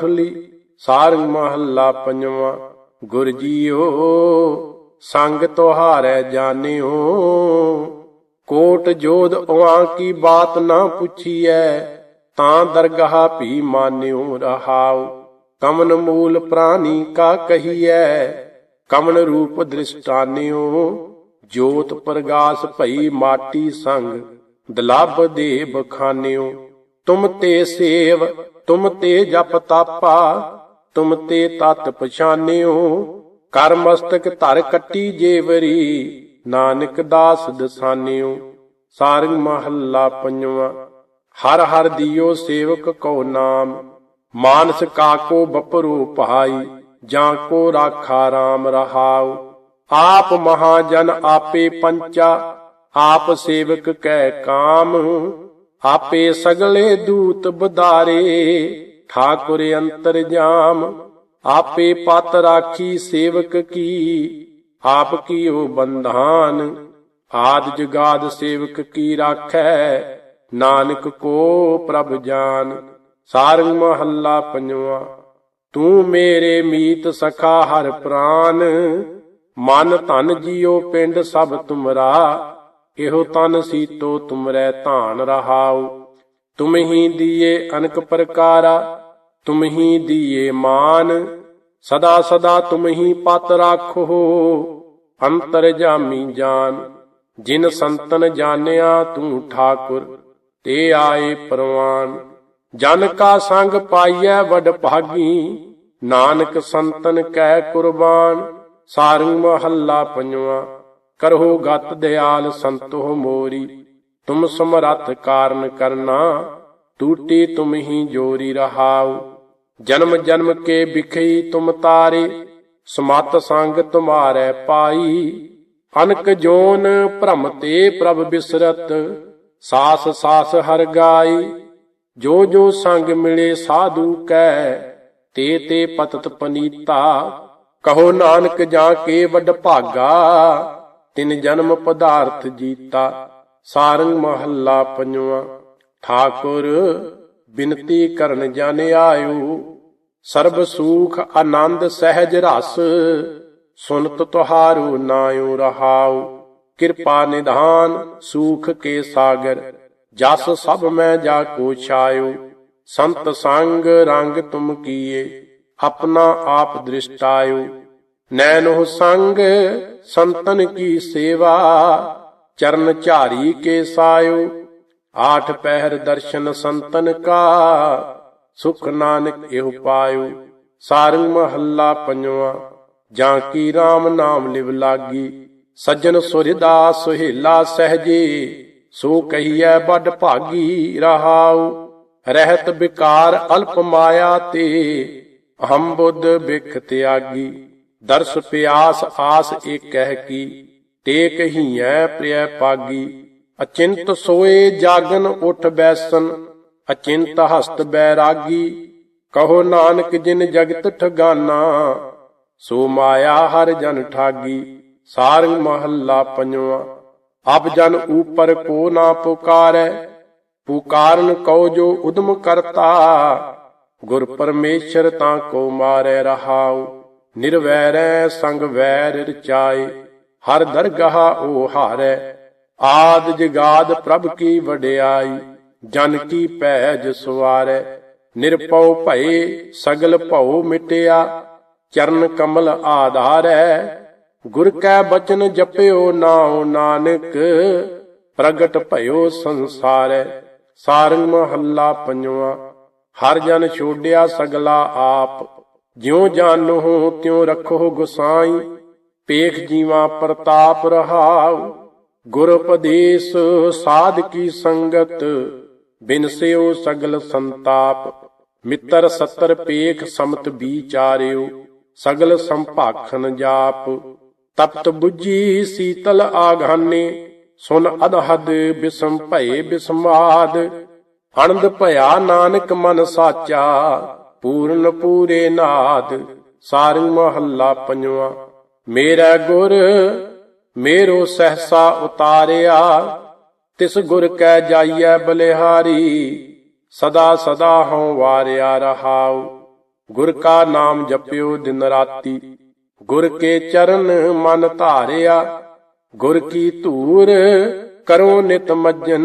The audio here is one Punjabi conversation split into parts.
ਠੁਲੀ ਸਾਰੰਗ ਮਹੱਲਾ ਪੰਜਵਾਂ, ਗੁਰ ਜੀਓ, ਸੰਗ ਤੁਹਾਰੈ ਜਾਣਿਓ। ਕੋਟ ਜੋਧ ਉਆਂ ਕੀ ਬਾਤ ਨਾ ਪੁੱਛੀਐ, ਤਾਂ ਦਰਗਾਹ ਭੀ ਮਾਨਿਓ ਰਹਾਉ। ਕਮਨ ਮੂਲ ਪ੍ਰਾਨੀ ਕਾ ਕਹੀਐ, ਕਮਨ ਰੂਪ ਦ੍ਰਿਸ਼ਟਾਨਿਓ। ਜੋਤ ਪ੍ਰਗਾਸ ਭਈ ਮਾਟੀ ਸੰਗ, ਦਲਬ ਦੇ ਬਖਾਨਿਓ। ਤੁਮ ਤੇ ਸੇਵ ਤੁਮ ਤੇ ਜਪ ਤਾਪਾ, ਤੁਮ ਤੇ ਤਤ ਪਛਾਨਿਓ। ਕਰ ਮਸਤਕ ਧਰ ਕੱਟੀ ਜੇਵਰੀ ਨਾਨਕ ਦਾਸ ਦਸਾਨਿਓ। ਸਾਰੰਗ ਮਹੱਲਾ ਪੰਜਵਾਂ, ਹਰ ਹਰ ਦਿਓ ਸੇਵਕ ਕੋ ਨਾਮ। ਮਾਨਸ ਕਾਕੋ ਬਪਰੂ ਭਾਈ, ਜਾਂ ਕੋ ਰਾਖਾ RAM ਰਹਾਉ। ਆਪ ਮਹਾਜਨ ਆਪੇ ਪੰਚਾ, ਆਪ ਸੇਵਕ ਕੈ ਕਾਮ। ਆਪੇ ਸਗਲੇ ਦੂਤ ਬਦਾਰੇ ਠਾਕੁਰ ਅੰਤਰ ਜਾਮ। ਆਪੇ ਪਤ ਰਾਖੀ ਸੇਵਕ ਕੀ, ਆਪ ਕੀਓ ਬੰਧਾਨ। ਆਦ ਜਗਾਦ ਸੇਵਕ ਕੀ ਰਾਖੈ, ਨਾਨਕ ਕੋ ਪ੍ਰਭ ਜਾਨ। ਸਾਰੰਗ ਮਹੱਲਾ ਪੰਜਵਾ, ਤੂੰ ਮੇਰੇ ਮੀਤ ਸਖਾ ਹਰ ਪ੍ਰਾਨ। ਮਨ ਧਨ ਜੀਓ ਪਿੰਡ ਸਭ ਤੁਮਰਾ। ਇਹੋ ਤਨ ਸੀਤੋ ਤੁਮਰੈ ਧਾਨ ਰਹਾਉ। ਤੁਮ ਹੀ ਦੀਏ ਅਨਕ ਪ੍ਰਕਾਰਾ, ਤੁਮ ਹੀ ਦੀਏ ਮਾਨ। ਸਦਾ ਸਦਾ ਤੁਮ ਹੀ ਪਤ ਰਾਖੋ, ਅੰਤਰ ਜਾਮੀ ਜਾਨ। ਜਿਨ ਸੰਤਨ ਜਾਣਿਆ ਤੂੰ ਠਾਕੁਰ, ਤੇ ਆਏ ਪਰਵਾਨ। ਜਨ ਕਾ ਸੰਗ ਪਾਈਐ ਵਡ ਭਾਗੀ, ਨਾਨਕ ਸੰਤਨ ਕੈ ਕੁਰਬਾਨ। ਸਾਰੂ ਮਹੱਲਾ ਪੰਜਵਾ। ਕਰੋ ਗਤ ਦਿਆਲ ਸੰਤੋ ਮੋਰੀ, ਤੁਮ ਸਮਰੱਥ ਕਾਰਨ ਕਰਨਾ, ਟੂਟੀ ਤੁਮ ਹੀ ਜੋਰੀ ਰਹਾਉ। ਜਨਮ ਜਨਮ ਕੇ ਬਿਖਈ ਤੁਮ ਤਾਰੇ, ਸਮਤ ਸੰਗ ਤੁਮਾਰੈ ਪਾਈ। ਅਨਕ ਜੋਨ ਭ੍ਰਮ ਤੇ ਪ੍ਰਭ ਬਿਸਰਤ, ਸਾਸ ਸਾਸ ਹਰ ਗਾਈ। ਜੋ ਜੋ ਸੰਗ ਮਿਲੇ ਸਾਧੂ ਕੈ, ਤੇ ਤੇ ਪਤਤ ਪਨੀਤਾ। ਕਹੋ ਨਾਨਕ ਜਾ ਕੇ ਵੱਡ ਭਾਗਾ ਤਿਨ ਜਨਮ ਪਦਾਰਥ ਜੀਤਾ, ਸਾਰੰਗ ਮਹੱਲਾ ਪੰਜਵਾਂ। ਠਾਕੁਰ, ਬਿਨਤੀ ਕਰਨ ਜਨ ਆਇਓ, ਸਰਬ ਸੂਖ ਆਨੰਦ ਸਹਿਜ ਰਸ, ਸੁਨਤ ਤੁਹਾਰੂ ਨਾਇਓ ਰਹਾਉ। ਕਿਰਪਾ ਨਿਧਾਨ ਸੂਖ ਕੇ ਸਾਗਰ, ਜਸ ਸਭ ਮੈਂ ਜਾ ਕੋ ਛਾਇਓ। ਸੰਤ ਸੰਗ ਰੰਗ ਤੁਮ ਕੀਏ, ਆਪਣਾ ਆਪ ਦ੍ਰਿਸ਼ਟਾਇਓ। ਨੈਨੋ ਸੰਗ ਸੰਤਨ ਕੀ ਸੇਵਾ, ਚਰਨ ਝਾਰੀ ਕੇ ਸਾਇਓ। ਆਠ ਪਹਿਰ ਦਰਸ਼ਨ ਸੰਤਨ ਕਾ, ਸੁਖ ਨਾਨਕ ਇਹੋ ਪਾਇਓ। ਸਾਰੰਗ ਮਹੱਲਾ ਪੰਜਵਾ, ਜਾਂ ਕੀ RAM ਨਾਮ ਲਿਵ ਲਾਗੀ। ਸੱਜਣ ਸੁਰਿਦਾ ਸੁਹੇਲਾ ਸਹਜੇ, ਸੋ ਕਹੀਐ ਵੱਡ ਭਾਗੀ ਰਹਾਉ। ਰਹਿਤ ਵਿਕਾਰ ਅਲਪ ਮਾਇਆ ਤੇ ਅਹੰ ਬੁੱਧ ਬਿਖ ਤਿਆਗੀ। ਦਰਸ ਪਿਆਸ ਆਸ ਏਕ ਕਹਿ ਕੀ ਤੇ ਕਹੀਐ ਪ੍ਰਿਯ ਪਾਗੀ, ਅਚਿੰਤ ਸੋਏ ਜਾਗਨ ਉਠ ਬੈਸਨ, ਅਚਿੰਤ ਹਸਤ ਬੈਰਾਗੀ, ਕਹੋ ਨਾਨਕ ਜਿਨ ਜਗਤ ਠਗਾਨਾ, ਸੋ ਮਾਇਆ ਹਰ ਜਨ ਠਾਗੀ, ਸਾਰੰਗ ਮਹੱਲਾ ਪੰਜਵਾ, ਅਬ ਜਨ ਉਪਰ ਕੋ ਨਾ ਪੁਕਾਰੈ, ਪੁਕਾਰਨ ਕਉ ਜੋ ਉਦਮ ਕਰਤਾ, ਗੁਰ ਪਰਮੇਸ਼ਰ ਤਾਂ ਕੋ ਮਾਰੈ ਰਹਾਉ। ਨਿਰਵੈਰੈ ਸੰਗ ਵੈਰ ਰਚਾਏ ਹਰ ਦਰਗਾਹ ਓ ਹਾਰੈ। ਆਦ ਜਗਾਦ ਪ੍ਰਭ ਕੀ ਵਡਿਆਈ, ਜਨ ਕੀ ਪੈਜ ਸਵਾਰੈ। ਨਿਰਪਉ ਭਏ ਸਗਲ ਭਉ ਮਿਟਿਆ, ਚਰਨ ਕਮਲ ਆਧਾਰੈ। ਗੁਰ ਕੈ ਬਚਨ ਜਪਿਓ ਨਾਉ ਨਾਨਕ, ਪ੍ਰਗਟ ਭਇਓ ਸੰਸਾਰੈ। ਸਾਰੰਗ ਮਹੱਲਾ ਪੰਜਵਾ, ਹਰ ਜਨ ਛੋਡਿਆ ਸਗਲਾ ਆਪ। ਜਿਉ ਜਾਣੋ ਤਿਉ ਰੱਖੋ ਗੁਸਾਈ। ਪੇਖ ਜੀਵਾ ਪ੍ਰਤਾਪ ਰਹਾਉ। ਗੁਰ ਉਪਦੇਸ਼ ਸਾਧ ਕੀ ਸੰਗਤ। ਬਿਨਸਿਓ ਸਗਲ ਸੰਤਾਪ। ਮਿੱਤਰ ਸੱਤਰ ਪੇਖ ਸਮਤ ਵਿਚਾਰਿਓ। ਸਗਲ ਸੰਭਾਖਨ ਜਾਪ। ਤਪਤ 부ਜੀ ਸੀਤਲ ਆਘਾਨੇ। ਸੁਨ ਅਦਹਦ ਬਿਸਮ ਭਏ ਬਿਸਮਾਦ। ਅਨੰਦ ਭਇਆ ਨਾਨਕ ਮਨ ਸਾਚਾ। ਪੂਰਨ ਪੂਰੇ ਨਾਦ, ਸਾਰੰਗ ਮਹੱਲਾ ਪੰਜਵਾ। ਮੇਰਾ ਗੁਰ, ਮੇਰੋ ਸਹਸਾ ਉਤਾਰਿਆ, ਤਿਸ ਗੁਰ ਕੈ ਜਾਈਐ ਬਲਿਹਾਰੀ, ਸਦਾ ਸਦਾ ਹਉ ਵਾਰਿਆ ਰਹਾਉ। ਗੁਰ ਕਾ ਨਾਮ ਜਪਿਓ ਦਿਨ ਰਾਤੀ, ਗੁਰ ਕੇ ਚਰਨ ਮਨ ਧਾਰਿਆ, ਗੁਰ ਕੀ ਧੂਰ ਕਰੋ ਨਿਤ ਮੱਜਨ,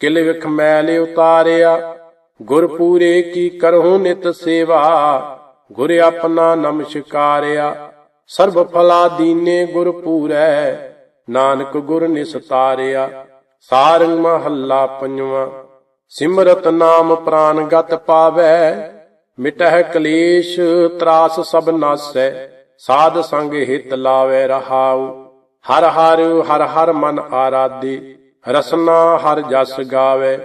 ਕਿਲ ਵਿਖ ਮੈਲ ਉਤਾਰਿਆ। ਗੁਰ ਪੂਰੇ ਕੀ ਕਰਹੁ ਨਿਤ ਸੇਵਾ, ਗੁਰ ਆਪਣਾ ਨਮਸਕਾਰਿਆ। ਸਰਬ ਫਲਾ ਦੀਨੇ ਗੁਰ ਪੂਰੈ, ਨਾਨਕ ਗੁਰ ਨਿਸਤਾਰਿਆ। ਸਾਰੰਗ ਮਹੱਲਾ ਪੰਜਵਾਂ, ਸਿਮਰਤ ਨਾਮ ਪ੍ਰਾਨ ਗਤ ਪਾਵੈ। ਮਿਟਹਿ ਕਲੇਸ਼ ਤਰਾਸ ਸਭ ਨਾਸੈ, ਸਾਧ ਸੰਗ ਹਿਤ ਲਾਵੇ ਰਹਾਉ। ਹਰ ਹਰ ਹਰ ਹਰ ਮਨ ਆਰਾਧੇ, ਰਸਨਾ ਹਰ ਜਸ ਗਾਵੇ।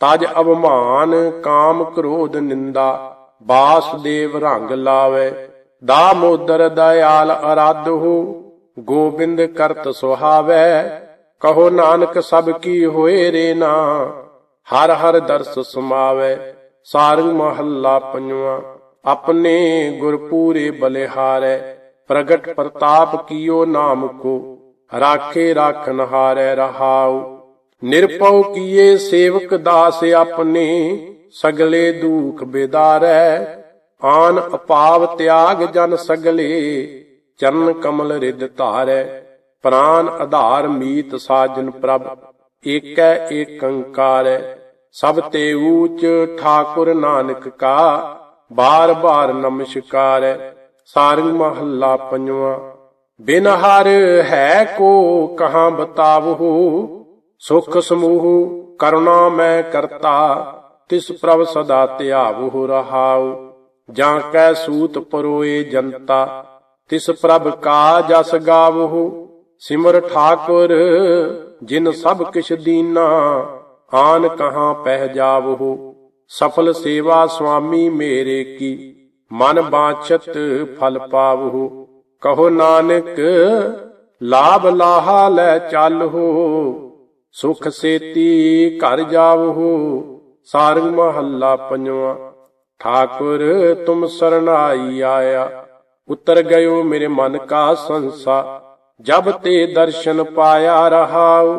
ਤਜ ਅਵਮਾਨ ਕਾਮ ਕ੍ਰੋਧ ਨਿੰਦਾ ਬਾਸਦੇਵ ਰੰਗ ਲਾਵੇ। ਦਾਮੋਦਰ ਦਇਆਲ ਅਰਾਧੋ ਗੋਬਿੰਦ ਕਰਤ ਸੁਹਾਵੈ। ਕਹੋ ਨਾਨਕ ਸਭ ਕੀ ਹੋਏ ਰੇ ਨਾ, ਹਰ ਹਰ ਦਰਸ ਸਮਾਵੈ। ਸਾਰੰਗ ਮਹੱਲਾ ਪੰਜਵਾਂ, ਆਪਣੇ ਗੁਰਪੂਰੇ ਬਲਿਹਾਰੈ। ਪ੍ਰਗਟ ਪ੍ਰਤਾਪ ਕੀਓ ਨਾਮ ਕੋ, ਰਾਖੇ ਰਾਖਨ ਹਾਰੈ ਰਹਾਉ। ਨਿਰਪਉ ਕੀਏ ਸੇਵਕ ਦਾਸ ਆਪਣੇ, ਸਗਲੇ ਦੁਖ ਬੇਦਾਰੈ, ਆਨ ਅਪਾਵ ਤਿਆਗ ਜਨ ਸਗਲੇ, ਚਰਨ ਕਮਲ ਰਿਦ ਧਾਰੈ, ਪ੍ਰਾਨ ਆਧਾਰ ਮੀਤ ਸਾਜਨ ਪ੍ਰਭ, ਏਕੈ ਏਕੰਕਾਰੈ ਸਭ ਤੇ ਊਚ ਠਾਕੁਰ ਨਾਨਕ ਕਾ, ਬਾਰ ਬਾਰ ਨਮਸਕਾਰੈ ਸਾਰੰਗ ਮਹੱਲਾ ਪੰਜਵਾਂ, ਬਿਨ ਹਰ ਹੈ ਕੋ ਕਹਾਂ ਬਤਾਵਹੁ ਸੁਖ ਸਮੂਹ ਕਰੁਣਾ ਮੈਂ ਕਰਤਾ, ਤਿਸ ਪ੍ਰਭ ਸਦਾ ਧਿਆਵਹੁ ਰਹਾਉ। ਜਾਂ ਕੈ ਸੂਤ ਪਰੋਏ ਜਨਤਾ, ਤਿਸ ਪ੍ਰਭ ਕਾ ਜਸ ਗਾਵਹੁ। ਸਿਮਰ ਠਾਕੁਰ, ਜਿਨ ਸਭ ਕਿਛ ਦੀਨਾ, ਆਨ ਕਹਾ ਪਹਿ ਜਾਵਹੁ। ਸਫਲ ਸੇਵਾ ਸੁਆਮੀ ਮੇਰੇ ਕੀ, ਮਨ ਬਾਛਤ ਫਲ ਪਾਵਹੁ। ਕਹੋ ਨਾਨਕ, ਲਾਭ ਲਾਹਾ ਲੈ ਚੱਲਹੁ। ਸੁਖ ਸੇਤੀ ਘਰ ਜਾਵਹੁ, ਸਾਰੰਗ ਮਹੱਲਾ ਪੰਜਵਾਂ। ਠਾਕੁਰ, ਤੁਮ ਸਰਨਾਈ ਆਇਆ, ਉਤਰ ਗਇਓ ਮੇਰੇ ਮਨ ਕਾ ਸੰਸਾ। ਜਬ ਤੇ ਦਰਸ਼ਨ ਪਾਇਆ ਰਹਾਉ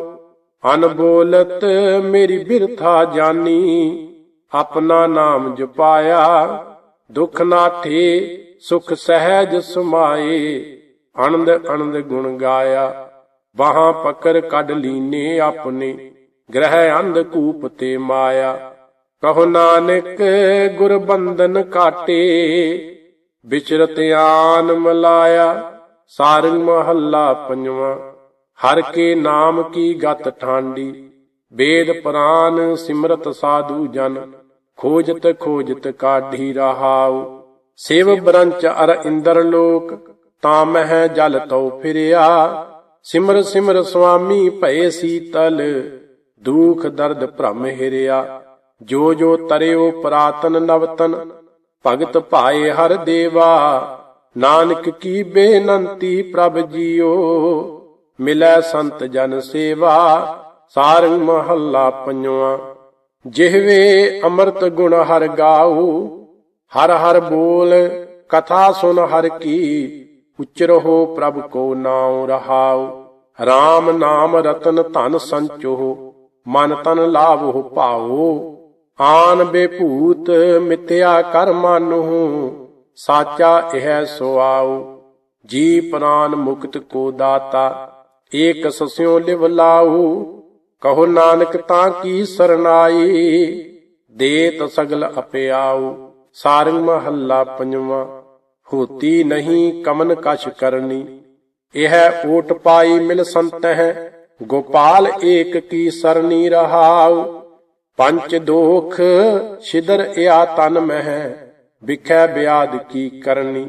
ਅਨਬੋਲਤ ਮੇਰੀ ਬਿਰਥਾ ਜਾਨੀ। ਆਪਣਾ ਨਾਮ ਜਪਾਇਆ, ਦੁਖ ਨਾਠੇ ਸੁਖ ਸਹਿਜ ਸਮਾਏ। ਆਨੰਦ ਆਨੰਦ ਗੁਣ ਗਾਇਆ ਬਾਹਾਂ ਪਕੜ ਕੱਢ ਲੀਨੇ ਆਪਣੇ, ਗ੍ਰਹਿ ਅੰਧ ਕੂਪ ਤੇ ਮਾਇਆ। ਕਹੋ ਨਾਨਕ ਗੁਰ ਬੰਧਨ ਕਾਟੇ ਵਿਚਰਤ ਆਨ ਮਲਾਇਆ, ਸਾਰੰਗ ਮਹੱਲਾ ਪੰਜਵਾਂ। ਹਰ ਕੇ ਨਾਮ ਕੀ ਗਤ ਠਾਂਡੀ ਵੇਦ ਪ੍ਰਾਨ ਸਿਮਰਤ ਸਾਧੂ ਜਨ। ਖੋਜਤ ਖੋਜਤ ਕਾਢੀ ਰਹਾਉ, ਸਿਵ ਬ੍ਰੰਚ ਅਰ ਇੰਦਰ ਲੋਕ, ਤਾਂ ਮਹਿ ਜਲ ਤਉ ਫਿਰਿਆ। ਸਿਮਰ ਸਿਮਰ ਸੁਆਮੀ ਭਏ ਸੀਤਲ ਦੁਖ ਦਰਦ ਭ੍ਰਮ ਹਿਰਿਆ। ਜੋ ਜੋ ਤਰਿਓ ਪ੍ਰਾਤਨ ਨਵਤਨ, ਭਗਤ ਭਾਏ ਹਰ ਦੇਵਾ। ਨਾਨਕ ਕੀ ਬੇਨੰਤੀ ਪ੍ਰਭ ਜੀਓ, ਮਿਲੈ ਸੰਤ ਜਨ ਸੇਵਾ, ਸਾਰੰਗ ਮਹੱਲਾ ਪੰਜਵਾਂ। ਜਿਹਵੇ ਅੰਮ੍ਰਿਤ ਗੁਣ ਹਰ ਗਾਉ ਹਰ ਹਰ ਬੋਲ, ਕਥਾ ਸੁਨ ਹਰ ਕੀ। ਉਚਰਹੁ ਪ੍ਰਭ ਕੋ ਨਾਉ ਰਹਾਉ RAM ਨਾਮ ਰਤਨ ਧਨ ਸੰਚੋ ਮਨ ਤਨ ਲਾਭੋ ਭਾਉ, ਆਨ ਬੇਭੂਤ ਮਿਤਿਆ ਕਰ ਮਾਨਹੁ, ਸਾਚਾ ਇਹ ਸੁਆਉ ਜੀ ਪ੍ਰਾਨ ਮੁਕਤ ਕੋ ਦਾਤਾ, ਏਕ ਸਸਿਓ ਲਿਵ ਲਾਉ, ਕਹੋ ਨਾਨਕ ਤਾਂ ਕੀ ਸਰਨਾਈ, ਦੇਤ ਸਗਲ ਅਪਿਆਉ ਸਾਰੰਗ ਮਹੱਲਾ ਪੰਜਵਾਂ। ਹੋਤੀ ਨਹੀਂ ਕਮਨ ਕਛ ਕਰਨੀ। ਇਹ ਓਟ ਪਾਈ ਮਿਲ ਸੰਤ ਹੈ ਗੋਪਾਲ ਏਕ ਕੀ ਸਰਨੀ ਰਹਾਉ। ਪੰਚ ਦੋਖ ਛਿਦਰ ਇਆ ਤਨ ਮਹਿ, ਵਿਖੈ ਬਿਆਦ ਕੀ ਕਰਨੀ।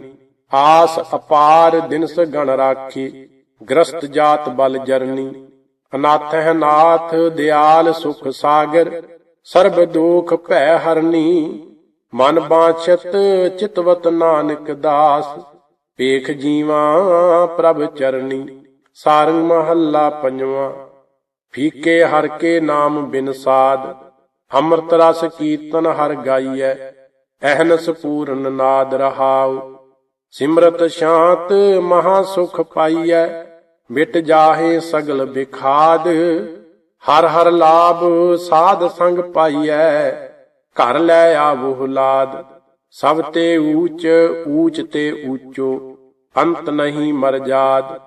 ਆਸ ਅਪਾਰ ਦਿਨਸ ਗਣ ਰਾਖੀ, ਗ੍ਰਸਤ ਜਾਤ ਬਲ ਜਰਨੀ। ਅਨਾਥ ਹੈ ਨਾਥ ਦਿਆਲ ਸੁਖ ਸਾਗਰ, ਸਰਬ ਦੋਖ ਭੈ ਹਰਨੀ। ਮਨ ਬਾਛਤ ਚਿਤਵਤ ਨਾਨਕ ਦਾਸ ਪੇਖ ਜੀਵਾ ਪ੍ਰਭ ਚਰਨੀ, ਸਾਰੰਗ ਮਹੱਲਾ ਪੰਜਵਾਂ, ਫੀਕੇ ਹਰ ਕੇ ਨਾਮ ਬਿਨ ਸਾਦ ਅੰਮ੍ਰਿਤ ਰਸ ਕੀਰਤਨ ਹਰ ਗਾਈਐ, ਅਹਨਸ ਪੂਰਨ ਨਾਦ ਰਹਾਉ, ਸਿਮਰਤ ਸ਼ਾਂਤ ਮਹਾ ਸੁਖ ਪਾਈਐ, ਮਿਟ ਜਾਹੇ ਸਗਲ ਬਿਖਾਦ ਹਰ ਹਰ ਲਾਭ ਸਾਧ ਸੰਗ ਪਾਈਐ। ਘਰ ਲੈ ਆਵਹੁ ਲਾਦ, ਸਭ ਤੇ ਊਚ ਊਚ ਤੇ ਊਚੋ, ਅੰਤ ਨਹੀਂ ਮਰ ਜਾਦ।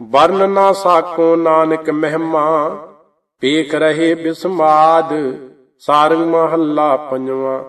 ਵਰਨ ਨਾ ਸਾਕੋ ਨਾਨਕ ਮਹਿਮਾ, ਪੇਖ ਰਹੇ ਬਿਸਮਾਦ, ਸਾਰੰਗ ਮਹੱਲਾ ਪੰਜਵਾਂ।